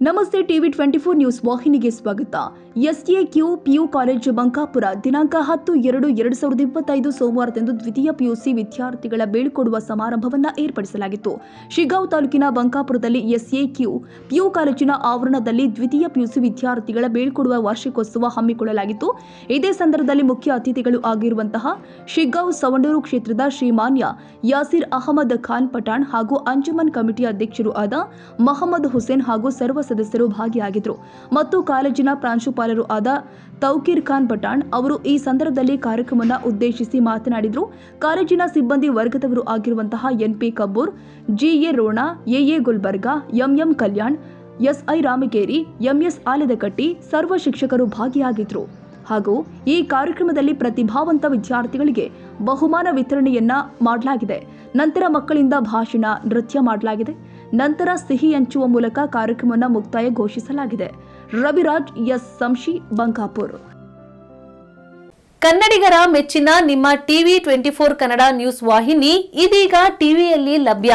No, TV twenty four news ವಾಹಿನಿಗೆ ಸ್ವಾಗತ. SA Q PU college Bankapur ದಿನಾಂಕ ಹತ್ತು ಎರಡು ಎರಡು ಸಾವಿರದ ಇಪ್ಪತ್ತೈದು ಸೋಮವಾರದಂದು ದ್ವಿತೀಯ ಪಿಯುಸಿ ವಿದ್ಯಾರ್ಥಿಗಳ ಬೀಳ್ಕೊಡುವ ಸಮಾರಂಭವನ್ನ ಏರ್ಪಡಿಸಲಾಗಿತ್ತು. ಶಿಗಾಂವ್ ತಾಲೂಕಿನ ಬಂಕಾಪುರದಲ್ಲಿ ಎಸ್ಎ ಕ್ಯೂ ಪಿಯು ಕಾಲೇಜಿನ ಆವರಣದಲ್ಲಿ ದ್ವಿತೀಯ ಪಿಯುಸಿ ವಿದ್ಯಾರ್ಥಿಗಳ ಬೀಳ್ಕೊಡುವ ವಾರ್ಷಿಕೋತ್ಸವ ಹಮ್ಮಿಕೊಳ್ಳಲಾಗಿತ್ತು. ಇದೇ ಸಂದರ್ಭದಲ್ಲಿ ಮುಖ್ಯ ಅತಿಥಿಗಳು ಆಗಿರುವಂತಹ ಶಿಗಾವ್ ಸವಣೂರು ಕ್ಷೇತ್ರದ ಶ್ರೀಮಾನ್ಯ ಯಾಸಿರ್ ಅಹಮದ್ ಖಾನ್ ಪಠಾಣ್ ಹಾಗೂ ಅಂಜುಮನ್ ಕಮಿಟಿ ಅಧ್ಯಕ್ಷರು ಆದ ಮಹಮ್ಮದ್ ಹುಸೇನ್ ಹಾಗೂ ಸರ್ವ ಸದಸ್ಯರು ಭಾಗಿಯಾಗಿದ್ದರು ಮತ್ತು ಕಾಲೇಜಿನ ಪ್ರಾಂಶುಪಾಲರು ಆದ ತೌಕೀರ್ ಖಾನ್ ಪಠಾಣ್ ಅವರು ಈ ಸಂದರ್ಭದಲ್ಲಿ ಕಾರ್ಯಕ್ರಮವನ್ನು ಉದ್ದೇಶಿಸಿ ಮಾತನಾಡಿದರು. ಕಾಲೇಜಿನ ಸಿಬ್ಬಂದಿ ವರ್ಗದವರು ಆಗಿರುವಂತಹ NP Kabbur GA Rona AA Gulbarga MM Kalyan SI Ramageri MS Aladakatti ಸರ್ವ ಶಿಕ್ಷಕರು ಭಾಗಿಯಾಗಿದ್ದರು ಹಾಗೂ ಈ ಕಾರ್ಯಕ್ರಮದಲ್ಲಿ ಪ್ರತಿಭಾವಂತ ವಿದ್ಯಾರ್ಥಿಗಳಿಗೆ ಬಹುಮಾನ ವಿತರಣೆಯನ್ನ ಮಾಡಲಾಗಿದೆ. ನಂತರ ಮಕ್ಕಳಿಂದ ಭಾಷಣ, ನೃತ್ಯ ಮಾಡಲಾಗಿದೆ. ನಂತರ ಸಿಹಿ ಹಂಚುವ ಮೂಲಕ ಕಾರ್ಯಕ್ರಮವನ್ನು ಮುಕ್ತಾಯ ಘೋಷಿಸಲಾಗಿದೆ. ರವಿರಾಜ್ ಎಸ್. ಸಂಶಿ ಬಂಕಾಪುರ್ ಕನ್ನಡಿಗರ ಮೆಚ್ಚಿನ ನಿಮ್ಮ TV twenty four Kannada news ವಾಹಿನಿ ಇದೀಗ ಟಿವಿಯಲ್ಲಿ ಲಭ್ಯ.